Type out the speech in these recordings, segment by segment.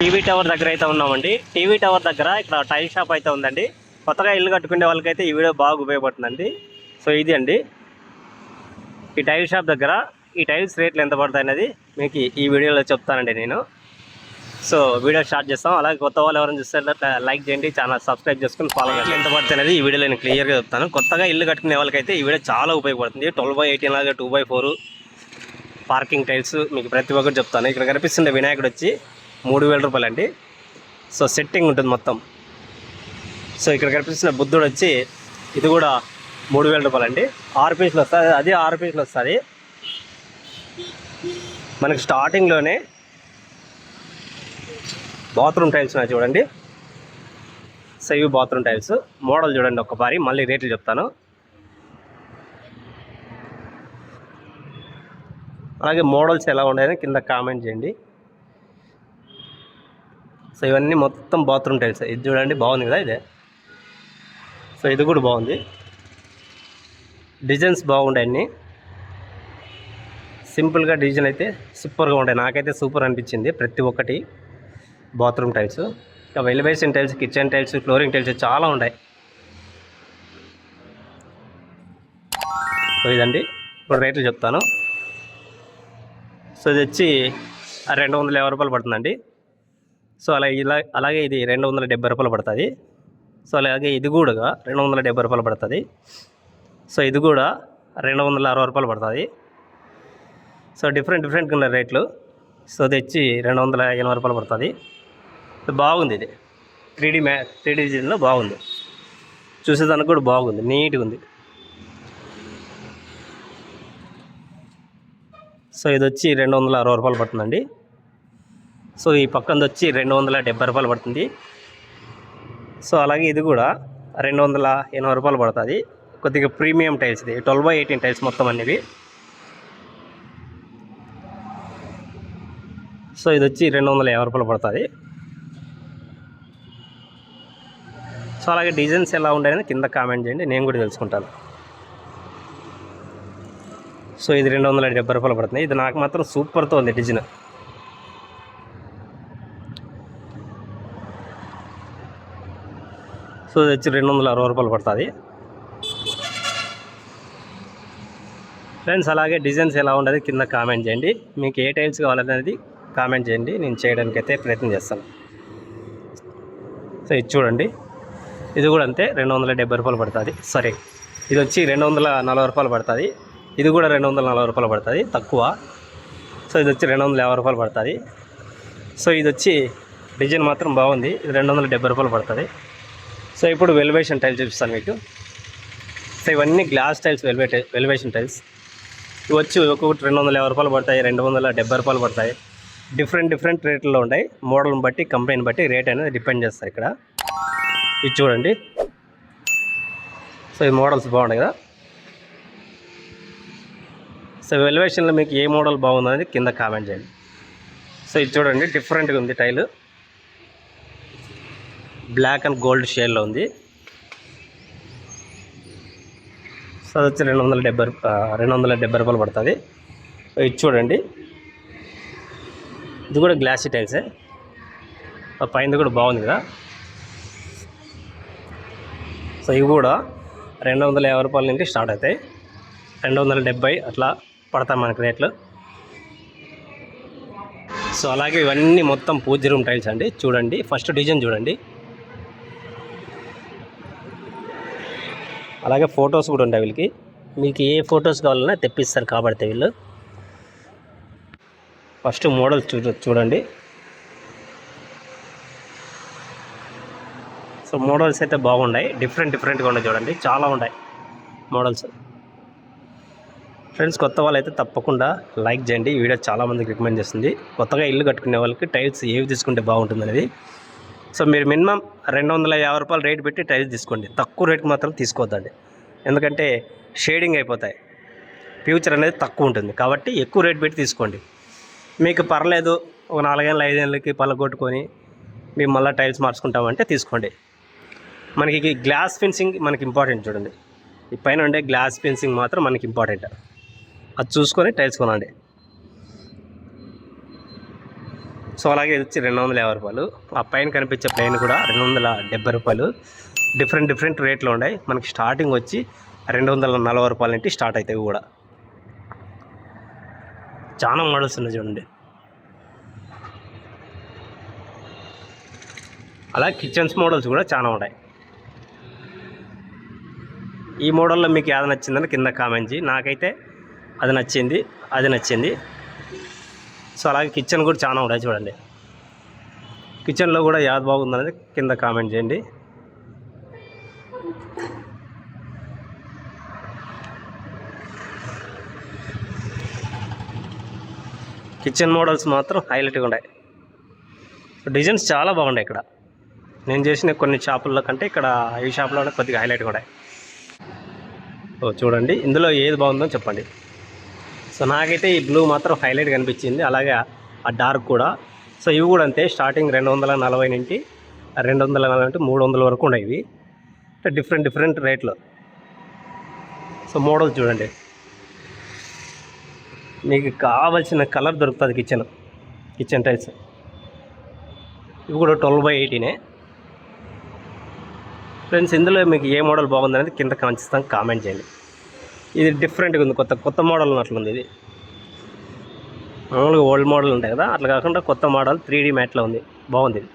TV tower దగ్గర అయితే ఉన్నామండి. టీవీ టవర్ దగ్గర ఇక్కడ టైల్ షాప్ అయితే ఉందండి. కొత్తగా ఇల్లు కట్టుకునే వాళ్ళకైతే ఈ వీడియో బాగా ఉపయోగపడుతుందండి. సో ఇది అండి. ఈ టైల్ షాప్ దగ్గర ఈ టైల్స్ రేట్లు ఎంత పడతాయి అనేది మీకు ఈ వీడియోలో చెప్తానండి నేను. సో వీడియో స్టార్ట్ చేస్తాం. అలాగే కొత్త వాళ్ళు ఎవరైనా చూస్తే లైక్ చేయండి ఛానల్ సబ్స్క్రైబ్ చేసుకుని ఫాలో చేయండి. ఎంత పడుతుంది అనేది ఈ వీడియోలో నేను క్లియర్గా చెప్తాను. కొత్తగా ఇల్లు కట్టుకునే వాళ్ళకైతే ఈ వీడియో చాలా ఉపయోగపడుతుంది. ట్వెల్వ్ బై ఎయిటీన్ అలాగే two by four parking tiles మీకు ప్రతి ఒక్కటి చెప్తాను. ఇక్కడ కనిపిస్తుండే వినాయకుడు వచ్చి మూడు వేల రూపాయలు అండి సో సెట్టింగ్ ఉంటుంది మొత్తం. సో ఇక్కడ కనిపిస్తున్న బుద్ధుడు వచ్చి ఇది కూడా మూడు వేల రూపాయలు అండి ఆరు పీసులు వస్తుంది అది ఆరు పీసులు వస్తుంది మనకి స్టార్టింగ్లోనే బాత్రూమ్ టైల్స్ ఉన్నాయి చూడండి. సో ఇవి బాత్రూమ్ టైల్స్ మోడల్ చూడండి ఒక్కసారి. మళ్ళీ రేట్లు చెప్తాను. అలాగే మోడల్స్ ఎలా ఉన్నాయని కింద కామెంట్ చేయండి. సో ఇవన్నీ మొత్తం బాత్రూమ్ టైల్స్. ఇది చూడండి బాగుంది కదా ఇదే? సో ఇది కూడా బాగుంది. డిజైన్స్ బాగుంటాయి అన్నీ. సింపుల్గా డిజైన్ అయితే సూపర్గా ఉంటాయి. నాకైతే సూపర్ అనిపించింది ప్రతి ఒక్కటి బాత్రూమ్ టైల్స్. ఇంకా elevation tiles kitchen tiles flooring tiles చాలా ఉంటాయి. సో ఇదండి. ఇప్పుడు రేట్లు చెప్తాను. సో ఇది వచ్చి రెండు వందల యాభై రూపాయలు పడుతుందండి. సో అలా ఇలా అలాగే ఇది రెండు వందల డెబ్బై రూపాయలు పడుతుంది. సో అలాగే ఇది కూడా రెండు వందల డెబ్బై రూపాయలు పడుతుంది. సో ఇది కూడా రెండు వందల అరవై రూపాయలు పడుతుంది. సో డిఫరెంట్ డిఫరెంట్గా ఉన్నాయి రేట్లు. సో తెచ్చి వచ్చి రెండు వందల ఎనభై రూపాయలు పడుతుంది. బాగుంది ఇది. త్రీడీ మ్యా త్రీడీ డిజైన్లో బాగుంది. చూసేదానికి కూడా బాగుంది నీట్గా ఉంది. సో ఇది వచ్చి రెండు వందల అరవై రూపాయలు పడుతుందండి. సో ఈ పక్కనది వచ్చి రెండు వందల డెబ్బై రూపాయలు పడుతుంది. సో అలాగే ఇది కూడా రెండు వందల ఎనభై రూపాయలు పడుతుంది. కొద్దిగా ప్రీమియం టైల్స్ ఇది. ట్వెల్వ్ బై ఎయిటీన్ టైల్స్ మొత్తం అనేవి సో ఇది వచ్చి రెండు వందల యాభై రూపాయలు పడుతుంది. సో అలాగే డిజైన్స్ ఎలా ఉంటాయని కింద కామెంట్ చేయండి. నేను కూడా తెలుసుకుంటాను. సో ఇది రెండు వందల డెబ్బై రూపాయలు పడుతుంది. ఇది నాకు మాత్రం సూపర్తో ఉంది డిజైన్. సో ఇది వచ్చి రెండు వందల అరవై రూపాయలు పడుతుంది. ఫ్రెండ్స్ అలాగే డిజైన్స్ ఎలా ఉండదు కింద కామెంట్ చేయండి. మీకు ఏ టైల్స్ కావాలనేది కామెంట్ చేయండి. నేను చేయడానికి అయితే ప్రయత్నం చేస్తాను. సో ఇది చూడండి. ఇది కూడా అంతే రెండు వందల డెబ్బై రూపాయలు పడుతుంది. సారీ ఇది వచ్చి రెండు వందల నలభై రూపాయలు పడుతుంది. ఇది కూడా రెండు వందల నలభై రూపాయలు పడుతుంది తక్కువ. సో ఇది వచ్చి రెండు వందల యాభై రూపాయలు పడుతుంది. సో ఇది వచ్చి డిజైన్ మాత్రం బాగుంది. ఇది రెండు వందల డెబ్బై రూపాయలు పడుతుంది. సో ఇప్పుడు వెలివేషన్ టైల్స్ చూపిస్తాను మీకు. సో ఇవన్నీ గ్లాస్ టైల్స్ వెల్వే వెలివేషన్ టైల్స్. ఇవి వచ్చి ఒక్కొక్కటి రెండు వందల యాభై రూపాయలు పడతాయి రెండు వందల డెబ్బై రూపాయలు పడతాయి. డిఫరెంట్ డిఫరెంట్ రేట్లలో ఉంటాయి. మోడల్ని బట్టి కంపెనీని బట్టి రేట్ అనేది డిపెండ్ చేస్తాయి ఇక్కడ. ఇది చూడండి. సో ఈ మోడల్స్ బాగున్నాయి కదా. సో వెలివేషన్లో మీకు ఏ మోడల్ బాగుందనేది కింద కామెంట్ చేయండి. సో ఇది చూడండి డిఫరెంట్గా ఉంది టైలు. బ్లాక్ అండ్ గోల్డ్ షేడ్లో ఉంది. సో అది వచ్చి రెండు వందల డెబ్బై రెండు వందల డెబ్బై రూపాయలు పడుతుంది. ఇది చూడండి. ఇది కూడా గ్లాసీ టైల్సే. పైన కూడా బాగుంది కదా. సో ఇవి కూడా రెండు వందల యాభై రూపాయల నుండి స్టార్ట్ అవుతాయి. రెండు వందల డెబ్బై అట్లా పడతాయి మనకి రేట్లు. సో అలాగే ఇవన్నీ మొత్తం పూజ రూమ్ టైల్స్ అండి. చూడండి. ఫస్ట్ డిజైన్ చూడండి. అలాగే ఫొటోస్ కూడా ఉంటాయి వీళ్ళకి. మీకు ఏ ఫొటోస్ కావాలన్నా తెప్పిస్తారు కాబట్టి వీళ్ళు. ఫస్ట్ మోడల్ చూ చూడండి. సో మోడల్స్ అయితే బాగున్నాయి. డిఫరెంట్ డిఫరెంట్గా ఉన్నాయి చూడండి. చాలా ఉన్నాయి మోడల్స్. ఫ్రెండ్స్ కొత్త వాళ్ళు అయితే తప్పకుండా లైక్ చేయండి. ఈ వీడియో చాలామందికి రికమెండ్ చేస్తుంది. కొత్తగా ఇల్లు కట్టుకునే వాళ్ళకి టైల్స్ ఏవి తీసుకుంటే బాగుంటుంది అనేది సో మీరు మినిమం రెండు వందల యాభై రూపాయలు రేట్ పెట్టి టైల్స్ తీసుకోండి. తక్కువ రేట్కి మాత్రం తీసుకోవద్దండి ఎందుకంటే షేడింగ్ అయిపోతాయి. ఫ్యూచర్ అనేది తక్కువ ఉంటుంది. కాబట్టి ఎక్కువ రేట్ పెట్టి తీసుకోండి. మీకు పర్లేదు ఒక నాలుగేళ్ళు ఐదేళ్ళకి పలగొట్టుకొని మేము మళ్ళీ టైల్స్ మార్చుకుంటామంటే తీసుకోండి. మనకి గ్లాస్ ఫెన్సింగ్ మనకి ఇంపార్టెంట్ చూడండి. ఈ పైన ఉండే గ్లాస్ ఫినిషింగ్ మాత్రం మనకి ఇంపార్టెంట్. అది చూసుకొని టైల్స్ కొనండి. సో అలాగే ఇది వచ్చి రెండు వందల యాభై రూపాయలు. ఆ పైన కనిపించే ప్లేన్ కూడా రెండు వందల డెబ్బై రూపాయలు. డిఫరెంట్ డిఫరెంట్ రేట్లు ఉన్నాయి. మనకి స్టార్టింగ్ వచ్చి రెండు వందల నలభై రూపాయల నుండి స్టార్ట్ అవుతాయి కూడా. చాలా మోడల్స్ ఉన్నాయి చూడండి. అలా కిచెన్స్ మోడల్స్ కూడా చాలా ఉన్నాయి. ఈ మోడల్లో మీకు ఏది నచ్చిందని కింద కామెంట్ చేయి. నాకైతే అది నచ్చింది అది నచ్చింది. సో అలాగే కిచెన్ కూడా చాలా ఉన్నాయి చూడండి. కిచెన్లో కూడా యాద్ బాగుందనేది కింద కామెంట్ చేయండి. కిచెన్ మోడల్స్ మాత్రం హైలైట్గా ఉన్నాయి. డిజైన్స్ చాలా బాగున్నాయి ఇక్కడ. నేను చేసిన కొన్ని షాపుల్లో కంటే ఇక్కడ ఈ షాప్లోనే కొద్దిగా హైలైట్గా ఉన్నాయి. ఓ చూడండి ఇందులో ఏది బాగుందో చెప్పండి. సో నాకైతే ఈ బ్లూ మాత్రం హైలైట్ కనిపించింది. అలాగే ఆ డార్క్ కూడా. సో ఇవి కూడా అంతే స్టార్టింగ్ రెండు వందల నలభై నుండి రెండు వందల నలభై నుండి మూడు వందల వరకు ఉన్నాయి ఇవి. అంటే డిఫరెంట్ డిఫరెంట్ రేట్లు. సో మోడల్ చూడండి. మీకు కావాల్సిన కలర్ దొరుకుతుంది కిచెన్ కిచెన్ టైల్స్. ఇవి కూడా ట్వెల్వ్ బై ఎయిటీనే. ఫ్రెండ్స్ ఇందులో మీకు ఏ మోడల్ బాగుందనేది కింద ఖచ్చితంగా కామెంట్ చేయండి. ఇది డిఫరెంట్గా ఉంది. కొత్త కొత్త మోడల్ ఉన్నట్లుంది ఇది. మామూలుగా ఓల్డ్ మోడల్ ఉంటాయి కదా అట్లా కాకుండా కొత్త మోడల్ త్రీ డీ మ్యాట్లో ఉంది. బాగుంది ఇది.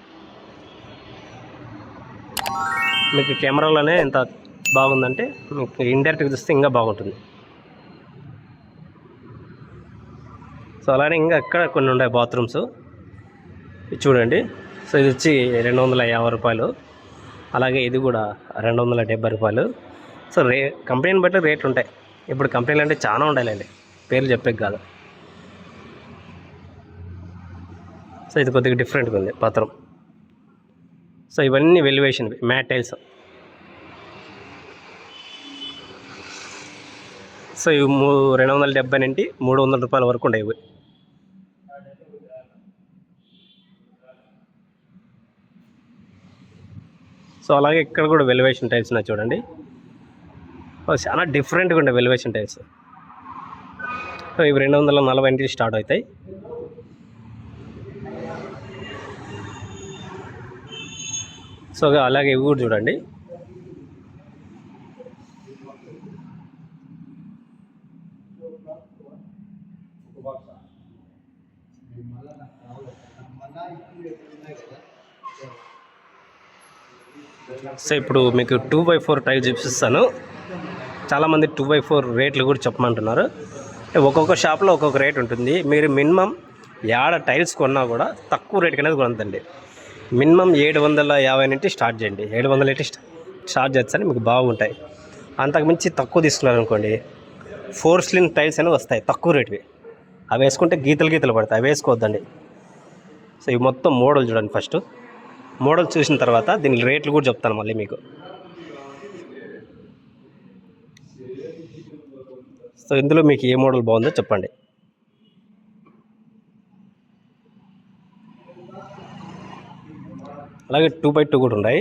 మీకు కెమెరాలోనే ఎంత బాగుందంటే మీకు ఇండైరెక్ట్గా చూస్తే ఇంకా బాగుంటుంది. సో అలానే ఇంకా అక్కడ కొన్ని ఉన్నాయి బాత్రూమ్స్ ఇది చూడండి. సో ఇది వచ్చి రెండు వందల యాభై రూపాయలు. అలాగే ఇది కూడా రెండు వందల డెబ్బై రూపాయలు. సో రే కంపెనీని బట్టి రేట్లు ఉంటాయి. ఇప్పుడు కంపెనీలు అంటే చాలా ఉండాలండి పేర్లు చెప్పే కాదు. సో ఇది కొద్దిగా డిఫరెంట్గా ఉంది పత్రం. సో ఇవన్నీ వెల్యువేషన్ మ్యాట్ టైల్స్. సో ఇవి మూ రెండు వందల డెబ్బై నుండి మూడు వందల రూపాయల వరకు ఉండేవి. ఇవి సో అలాగే ఇక్కడ కూడా వెలివేషన్ టైల్స్ ఉన్నాయి చూడండి. చాలా డిఫరెంట్గా ఉంటాయి వెలివేషన్ టైల్స్ సో ఇవి రెండు వందల నలభై నుండి స్టార్ట్ అవుతాయి. సో అలాగే ఇవి కూడా చూడండి. సో ఇప్పుడు మీకు టూ బై ఫోర్ టైల్ చూపిస్తాను. చాలామంది టూ బై ఫోర్ రేట్లు కూడా చెప్పమంటున్నారు. ఒక్కొక్క షాప్లో ఒక్కొక్క రేట్ ఉంటుంది. మీరు మినిమం ఏడ టైల్స్ కొన్నా కూడా తక్కువ రేట్కి అనేది కొనద్దండి. మినిమం ఏడు వందల యాభై నుంచి స్టార్ట్ చేయండి. ఏడు వందల నుంచి స్టార్ట్ చేస్తే మీకు బాగుంటాయి. అంతకుమించి తక్కువ తీసుకున్నారు అనుకోండి ఫోర్ స్లిన్ టైల్స్ అనేవి వస్తాయి తక్కువ రేటువి. అవి వేసుకుంటే గీతలు గీతలు పడతాయి. అవి వేసుకోవద్దండి. సో ఇవి మొత్తం మోడల్ చూడండి ఫస్ట్ మోడల్ చూసిన తర్వాత దీని రేట్లు కూడా చెప్తాను మళ్ళీ మీకు. సో ఇందులో మీకు ఏ మోడల్ బాగుందో చెప్పండి. అలాగే టూ బై టూ కూడా ఉన్నాయి.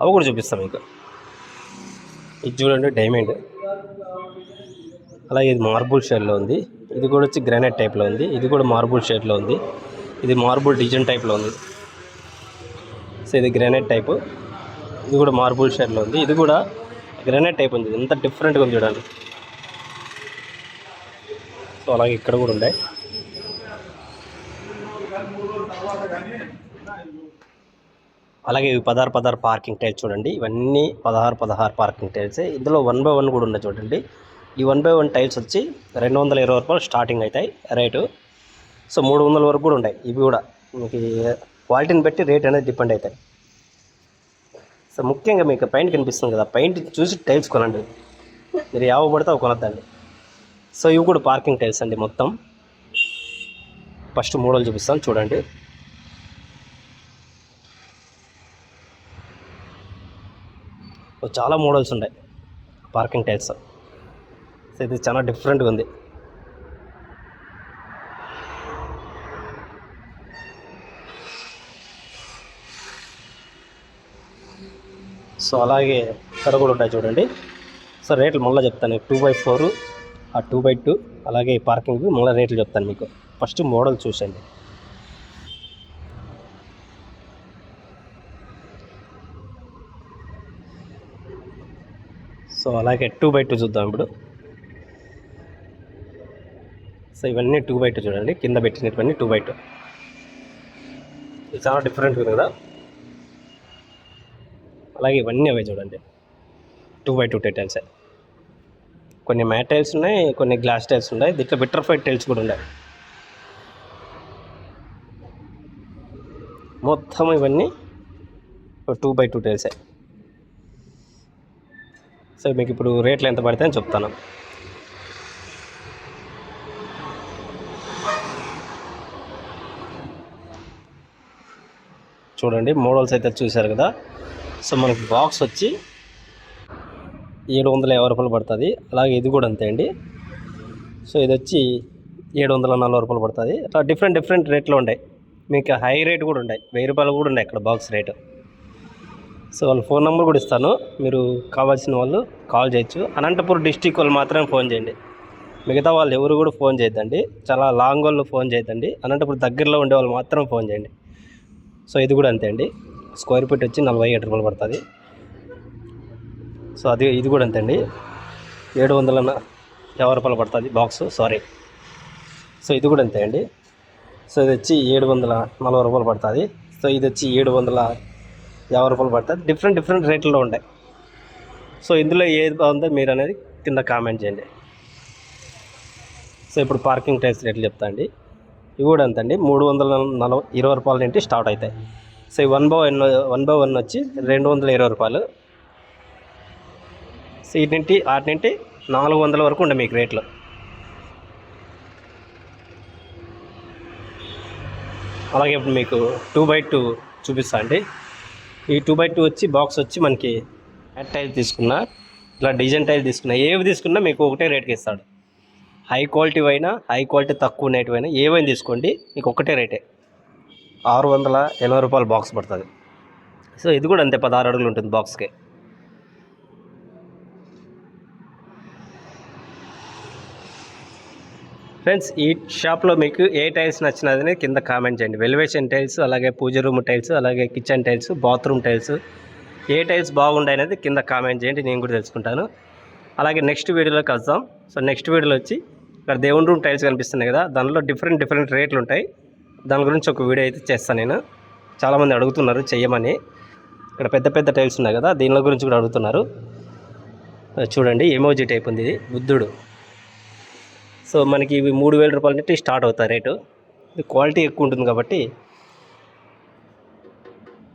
అవి కూడా చూపిస్తాను మీకు. ఇది చూడండి డైమండ్. అలాగే ఇది మార్బుల్ షేడ్లో ఉంది. ఇది కూడా వచ్చి గ్రానైట్ టైప్లో ఉంది. ఇది కూడా మార్బుల్ షేడ్లో ఉంది. ఇది మార్బుల్ డిజైన్ టైప్లో ఉంది. సో ఇది గ్రానైట్ టైపు. ఇది కూడా మార్బుల్ షేడ్లో ఉంది. ఇది కూడా గ్రానైట్ టైప్ ఉంది. ఎంత డిఫరెంట్గా ఉంది చూడండి. సో అలాగే ఇక్కడ కూడా ఉన్నాయి అలాగే ఇవి పదహారు పదహారు పార్కింగ్ టైల్స్ చూడండి. ఇవన్నీ పదహారు పదహారు పార్కింగ్ టైల్స్. ఇందులో వన్ బై వన్ కూడా ఉన్నాయి చూడండి. ఈ వన్ బై వన్ టైల్స్ వచ్చి రెండు వందల ఇరవై రూపాయలు స్టార్టింగ్ అవుతాయి రేటు. సో మూడు వందల వరకు కూడా ఉంటాయి. ఇవి కూడా మీకు క్వాలిటీని బట్టి రేట్ అనేది డిపెండ్ అవుతాయి. సో ముఖ్యంగా మీకు పెయింట్ కనిపిస్తుంది కదా. పెయింట్ చూసి టైల్స్ కొనండి. మీరు యావ పడితే అవి కొనద్దండి. సో ఇవి కూడా పార్కింగ్ టైల్స్ అండి మొత్తం. ఫస్ట్ మోడల్ చూపిస్తాను చూడండి. చాలా మోడల్స్ ఉన్నాయి పార్కింగ్ టైల్స్. సో ఇది చాలా డిఫరెంట్గా ఉంది. సో అలాగే ఇక్కడ కూడా ఉంటాయి చూడండి. సో రేట్లు మళ్ళీ చెప్తాను టూ బై ఫోర్. ఆ టూ బై టూ అలాగే ఈ పార్కింగ్ మళ్ళీ రేట్లు చెప్తాను మీకు. ఫస్ట్ మోడల్ చూసండి సో అలాగే టూ బై టూ చూద్దాం ఇప్పుడు. సో ఇవన్నీ టూ బై టూ చూడండి కింద పెట్టినటువంటి టూ బై టూ. ఇది చాలా డిఫరెంట్ ఉంది కదా? అలాగే ఇవన్నీ అవే చూడండి. టూ బై టూ టైటల్సే. కొన్ని మ్యాట్ టైల్స్ ఉన్నాయి కొన్ని గ్లాస్ టైల్స్ ఉన్నాయి. దీంట్లో బిట్టర్ టైల్స్ కూడా ఉన్నాయి. మొత్తం ఇవన్నీ టూ బై టూ టైల్సే సో మీకు ఇప్పుడు రేట్లు ఎంత పడతాయని చెప్తాను. చూడండి మోడల్స్ అయితే చూశారు కదా. సో మనకి బాక్స్ వచ్చి ఏడు వందల యాభై రూపాయలు పడుతుంది. అలాగే ఇది కూడా అంతే అండి. సో ఇది వచ్చి ఏడు వందల నలభై రూపాయలు పడుతుంది. అట్లా డిఫరెంట్ డిఫరెంట్ రేట్లు ఉన్నాయి మీకు హై రేట్ కూడా ఉన్నాయి వెయ్యి రూపాయలు కూడా ఉన్నాయి ఇక్కడ బాక్స్ రేటు. సో వాళ్ళ ఫోన్ నెంబర్ కూడా ఇస్తాను. మీరు కావాల్సిన వాళ్ళు కాల్ చేయొచ్చు. అనంతపురం డిస్టిక్ వాళ్ళు మాత్రమే ఫోన్ చేయండి. మిగతా వాళ్ళు ఎవరు కూడా ఫోన్ చేయొద్దండి. చాలా లాంగ్ వాళ్ళు ఫోన్ చేయొద్దండి. అనంతపురం దగ్గరలో ఉండే వాళ్ళు మాత్రం ఫోన్ చేయండి. సో ఇది కూడా అంతే అండి. స్క్వేర్ ఫీట్ వచ్చి నలభై ఏడు రూపాయలు పడుతుంది. సో అది ఇది కూడా అంతే అండి ఏడు వందల యాభై రూపాయలు పడుతుంది బాక్స్. సారీ సో ఇది కూడా అంతే అండి సో ఇది వచ్చి ఏడు వందల నలభై రూపాయలు పడుతుంది. సో ఇది వచ్చి ఏడు వందల యాభై రూపాయలు పడుతుంది. డిఫరెంట్ డిఫరెంట్ రేట్లలో ఉంటాయి. సో ఇందులో ఏది బాగుందో మీరు అనేది కింద కామెంట్ చేయండి. సో ఇప్పుడు పార్కింగ్ టైల్స్ రేట్లు చెప్తా అండి. ఇవి కూడా అంతే అండి మూడు వందల నలభై ఇరవై రూపాయల నుండి స్టార్ట్ అవుతాయి. సో ఈ one by one one by one వచ్చి రెండు వందల ఇరవై రూపాయలు. సో వీటి నుండి వాటి నుండి నాలుగు వందల వరకు ఉండే మీకు రేట్లు. అలాగే ఇప్పుడు మీకు టూ బై టూ చూపిస్తా అండి. ఈ టూ బై టూ వచ్చి బాక్స్ వచ్చి మనకి హెడ్ టైల్ తీసుకున్నా ఇలా డిజైన్ టైల్ తీసుకున్నా ఏవి తీసుకున్నా మీకు ఒకటే రేట్కి ఇస్తాడు. హై క్వాలిటీ అయినా హై క్వాలిటీ తక్కువ ఉండేటివైనా ఏవైనా తీసుకోండి మీకు ఒకటే రేటే. ఆరు వందల ఎనభై రూపాయలు బాక్స్ పడుతుంది. సో ఇది కూడా అంతే పదహారు అడుగులు ఉంటుంది బాక్స్కి. ఫ్రెండ్స్ ఈ షాప్లో మీకు ఏ టైల్స్ నచ్చినదని కింద కామెంట్ చేయండి. వెలివేషన్ టైల్స్ అలాగే పూజ రూమ్ టైల్స్ అలాగే కిచెన్ టైల్స్ బాత్రూమ్ టైల్స్ ఏ టైల్స్ బాగుంటాయి అనేది కింద కామెంట్ చేయండి. నేను కూడా తెలుసుకుంటాను. అలాగే నెక్స్ట్ వీడియోలోకి వస్తాం సో నెక్స్ట్ వీడియోలో వచ్చి ఇక్కడ దేవుని రూమ్ టైల్స్ కనిపిస్తున్నాయి కదా దానిలో డిఫరెంట్ డిఫరెంట్ రేట్లు ఉంటాయి. దాని గురించి ఒక వీడియో అయితే చేస్తాను నేను. చాలామంది అడుగుతున్నారు చెయ్యమని. ఇక్కడ పెద్ద పెద్ద టైల్స్ ఉన్నాయి కదా దీనిలో గురించి కూడా అడుగుతున్నారు. చూడండి ఎమోజీ టైప్ ఉంది ఇది బుద్ధుడు. సో మనకి ఇవి మూడు వేల రూపాయల నుండి స్టార్ట్ అవుతాయి రేటు. ఇది క్వాలిటీ ఎక్కువ ఉంటుంది కాబట్టి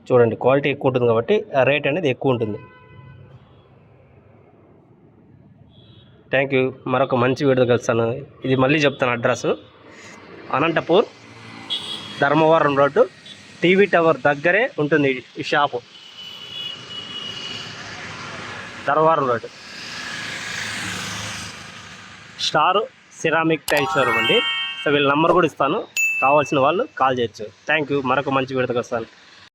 చూడండి క్వాలిటీ ఎక్కువ ఉంటుంది కాబట్టి రేట్ అనేది ఎక్కువ ఉంటుంది. థ్యాంక్ యూ మరొక మంచి వీడియో కలుస్తాను. ఇది మళ్ళీ చెప్తాను address. Anantapur Dharmavaram road TV tower దగ్గరే ఉంటుంది ఈ shop. Dharmavaram road. Star ceramic tile showroom అండి. సో వీళ్ళ నంబర్ కూడా ఇస్తాను. కావాల్సిన వాళ్ళు కాల్ చేయొచ్చు. థ్యాంక్ యూ మరొక మంచి విడతకు వస్తాను.